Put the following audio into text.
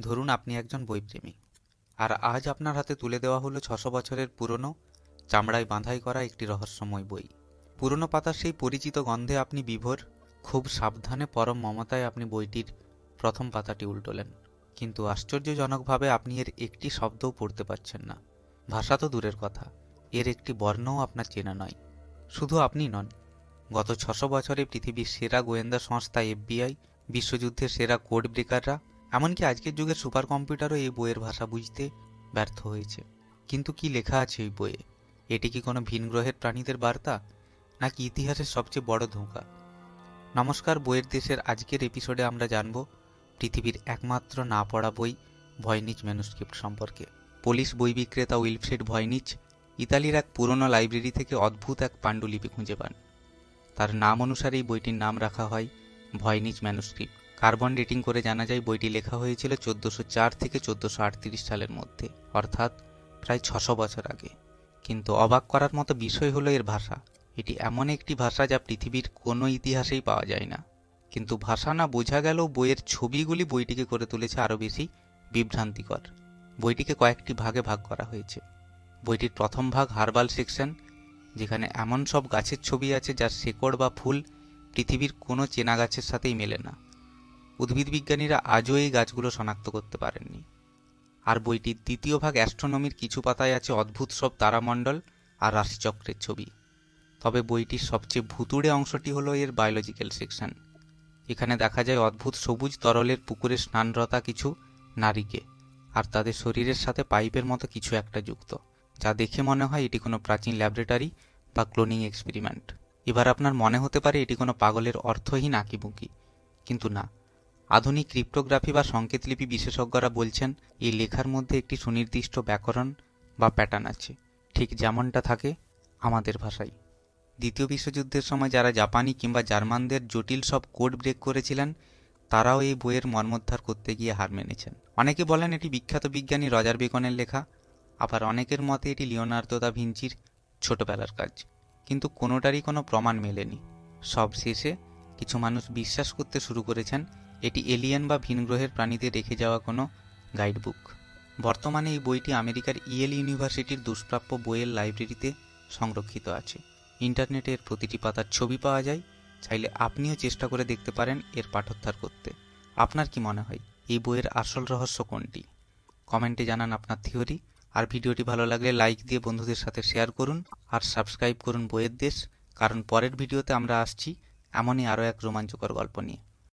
ধরুন আপনি একজন বইপ্রেমী আর আজ আপনার হাতে তুলে দেওয়া হলো ছশো বছরের পুরনো, চামড়ায় বাঁধাই করা একটি রহস্যময় বই। পুরনো পাতার সেই পরিচিত গন্ধে আপনি বিভোর, খুব সাবধানে পরম মমতায় আপনি বইটির প্রথম পাতাটি উল্টোলেন। কিন্তু আশ্চর্যজনকভাবে আপনি এর একটি শব্দও পড়তে পারছেন না। ভাষা তো দূরের কথা, এর একটি বর্ণও আপনার চেনা নয়। শুধু আপনি নন, গত ছশো বছরে পৃথিবীর সেরা গোয়েন্দা সংস্থা এফবিআই, বিশ্বযুদ্ধের সেরা কোড ব্রেকাররা এমনকি আজকের যুগের সুপার কম্পিউটারও এই বইয়ের ভাষা বুঝতে ব্যর্থ হয়েছে। কিন্তু কি লেখা আছে এই বইয়ে? এটি কি কোনো ভিন গ্রহের প্রাণীদের বার্তা? নাকি ইতিহাসের সবচেয়ে বড় ধোঁকা? নমস্কার, বইয়ের দেশের আজকের এপিসোডে আমরা জানব পৃথিবীর একমাত্র না পড়া বই ভয়নিচ ম্যানুস্ক্রিপ্ট সম্পর্কে। পুলিশ, বই বিক্রেতা উইলফ্রেড ভয়নিচ ইতালির এক পুরনো লাইব্রেরি থেকে অদ্ভুত এক পাণ্ডুলিপি খুঁজে পান। তার নাম অনুসারে এই বইটির নাম রাখা হয় ভয়নিচ ম্যানুস্ক্রিপ্ট কার্বন ডেটিং করে জানা যায় বইটি লেখা হয়েছিল চোদ্দোশো চার থেকে চোদ্দোশো আটত্রিশ সালের মধ্যে, অর্থাৎ প্রায় ছশো বছর আগে। কিন্তু অবাক করার মতো বিষয় হলো এর ভাষা। এটি এমন একটি ভাষা যা পৃথিবীর কোনো ইতিহাসেই পাওয়া যায় না। কিন্তু ভাষা না বোঝা গেলেও বইয়ের ছবিগুলি বইটিকে করে তুলেছে আরও বেশি বিভ্রান্তিকর। বইটিকে কয়েকটি ভাগে ভাগ করা হয়েছে। বইটির প্রথম ভাগ হার্বাল সেকশন, যেখানে এমন সব গাছের ছবি আছে যার শেকড় বা ফুল পৃথিবীর কোনো চেনা গাছের সাথেই মেলে না। উদ্ভিদ বিজ্ঞানীরা আজও এই গাছগুলো শনাক্ত করতে পারেননি। আর বইটির দ্বিতীয় ভাগ অ্যাস্ট্রোনমির কিছু পাতায় আছে অদ্ভুত সব তারামণ্ডল আর রাশিচক্রের ছবি। তবে বইটির সবচেয়ে ভুতুড়ে অংশটি হলো এর বায়োলজিক্যাল সেকশন এখানে দেখা যায় অদ্ভুত সবুজ তরলের পুকুরে স্নানরতা কিছু নারীকে, আর তাদের শরীরের সাথে পাইপের মতো কিছু একটা যুক্ত, যা দেখে মনে হয় এটি কোনো প্রাচীন ল্যাবরেটরি বা ক্লোনিং এক্সপেরিমেন্ট। এবার আপনার মনে হতে পারে এটি কোনো পাগলের অর্থহীন আঁকিবুকি, কিন্তু না। আধুনিক ক্রিপ্টোগ্রাফি বা সংকেতলিপি বিশেষজ্ঞরা বলছেন, এই লেখার মধ্যে একটি সুনির্দিষ্ট ব্যাকরণ বা প্যাটার্ন আছে। ঠিক যেমনটা থাকে আমাদের ভাষায়। দ্বিতীয় বিশ্বযুদ্ধের সময় যারা জাপানি কিংবা জার্মানদের জটিল সব কোড ব্রেক করেছিলেন, তারাও এই বইয়ের মর্মোদ্ধার করতে গিয়ে হার মেনেছেন। অনেকে বলেন, এটি বিখ্যাত বিজ্ঞানী রজার বেকনের লেখা, আবার অনেকের মতে এটি লিওনার্দো দা ভিঞ্চির ছোটবেলার কাজ। কিন্তু কোনোটারই কোনো প্রমাণ মেলেনি। সব শেষে কিছু মানুষ বিশ্বাস করতে শুরু করেছেন এটি এলিয়েন বা ভিনগ্রহের প্রাণীদের রেখে যাওয়া কোনো গাইডবুক। বর্তমানে এই বইটি আমেরিকার ইয়েল ইউনিভার্সিটির দুষ্প্রাপ্য বইয়ের লাইব্রেরিতে সংরক্ষিত আছে। ইন্টারনেটে এর প্রতিটি পাতার ছবি পাওয়া যায়, চাইলে আপনিও চেষ্টা করে দেখতে পারেন এর পাঠোদ্ধার করতে। আপনার কি মনে হয়, এই বইয়ের আসল রহস্য কোনটি? কমেন্টে জানান আপনার থিওরি, আর ভিডিওটি ভালো লাগলে লাইক দিয়ে বন্ধুদের সাথে শেয়ার করুন, আর সাবস্ক্রাইব করুন বইয়ের দেশ, কারণ পরের ভিডিওতে আমরা আসছি, এমনই আরও এক রোমাঞ্চকর গল্প নিয়ে।